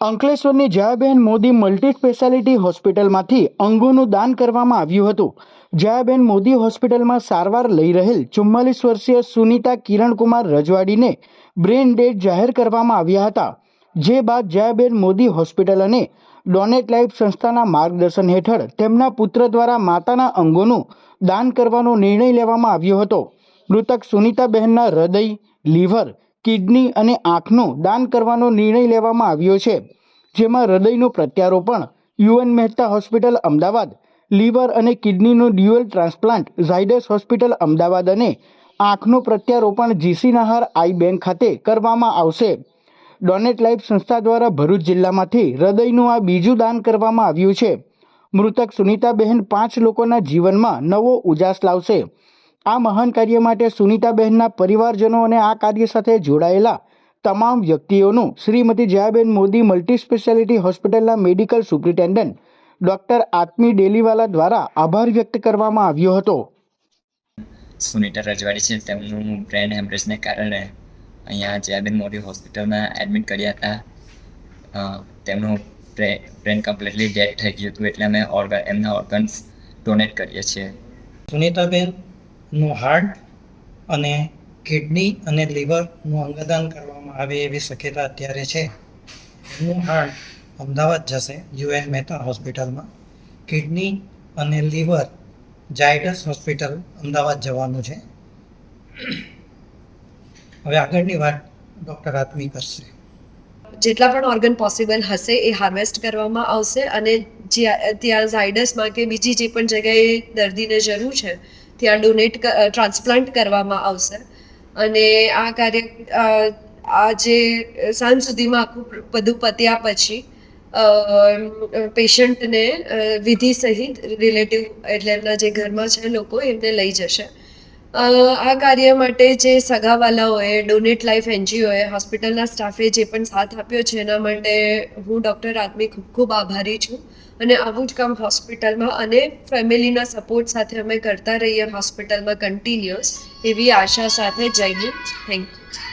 અંકલેશ્વરની Jayaben Modi multi speciality હોસ્પિટલમાંથી અંગોનું દાન કરવામાં આવ્યું હતું. જયાબેન મોદી હોસ્પિટલમાં સારવાર લઈ રહેલ ચુમ્માલીસ વર્ષીય સુનીતા કિરણકુમાર રજવાડીને બ્રેન ડેડ જાહેર કરવામાં આવ્યા હતા. જે બાદ જયાબેન મોદી હોસ્પિટલ અને ડોનેટ લાઈફ સંસ્થાના માર્ગદર્શન હેઠળ તેમના પુત્ર દ્વારા માતાના અંગોનું દાન કરવાનો નિર્ણય લેવામાં આવ્યો હતો. મૃતક સુનીતાબહેનના હૃદય, લીવર, કિડની અને આંખનું દાન કરવાનો નિર્ણય લેવામાં આવ્યો છે. જેમાં હૃદયનું પ્રત્યારોપણ, U N Mehta hospital, Ahmedabad, liver અને કિડનીનું dual transplant, Zydus hospital, Ahmedabad અને આંખનું પ્રત્યારોપણ જીસી નહાર આઈ બેંક ખાતે કરવામાં આવશે. ડોનેટ લાઈફ સંસ્થા દ્વારા ભરૂચ જિલ્લામાંથી હૃદયનું આ બીજું દાન કરવામાં આવ્યું છે. મૃતક સુનીતાબહેન પાંચ લોકોના જીવનમાં નવો ઉજાસ લાવશે. આ મહાન કાર્ય માટે સુનીતાબહેનના પરિવારજનો અને આ કાર્ય સાથે જોડાયેલા તમામ વ્યક્તિઓનું શ્રીમતી જયાબેન મોદી મલ્ટી સ્પેશિયાલિટી હોસ્પિટલના medical superintendent doctor Aatmi Deliwala દ્વારા આભાર વ્યક્ત કરવામાં આવ્યો હતો. સુનીતા રજવાડી છે. તેમનું બ્રેન હેમરેજને કારણે અહીંયા જયાબેન મોદી હોસ્પિટલમાં એડમિટ કર્યા હતા. તેમનું બ્રેન કમ્પ્લીટલી ડેડ થઈ ગયું હતું એટલે અમે ઓર્ગન એમના ઓર્ગન્સ ડોનેટ કરીએ છીએ. સુનીતાબેનનું હાર્ટ અને કિડની અને લીવરનું અંગદાન કરવામાં આવે એવી શક્યતા અત્યારે છે. એમનું હાર્ટ અમદાવાદ જશે, યુએન મહેતા હોસ્પિટલમાં. કિડની અને લીવર જાયડસ હોસ્પિટલ અમદાવાદ જવાનું છે. હવે આગળની વાત ડૉક્ટર આત્મી કરશે જેટલા પણ ઓર્ગન પોસિબલ હશે એ હાર્વેસ્ટ કરવામાં આવશે અને ત્યાં ઝાયડસમાં કે બીજી જે પણ જગ્યાએ દર્દીને જરૂર છે, ત્યાં ડોનેટ ટ્રાન્સપ્લાન્ટ કરવામાં આવશે. અને આ કાર્ય આજે સાંજ સુધીમાં આખું બધું પત્યા પછી પેશન્ટને વિધિ સહિત રિલેટિવ એટલે એમના જે ઘરમાં છે લોકો, એમને લઈ જશે. આ કાર્ય માટે જે સગાવાલાઓએ, ડોનેટ લાઈફ એનજીઓએ, હોસ્પિટલના સ્ટાફે જે પણ સાથ આપ્યો છે, એના માટે હું ડૉક્ટર આત્મી ખૂબ ખૂબ આભારી છું. અને આવું જ કામ હોસ્પિટલમાં અને ફેમિલીના સપોર્ટ સાથે અમે કરતા રહીએ હોસ્પિટલમાં કન્ટિન્યુઅસ, એવી આશા સાથે જઈને થેન્ક યુ.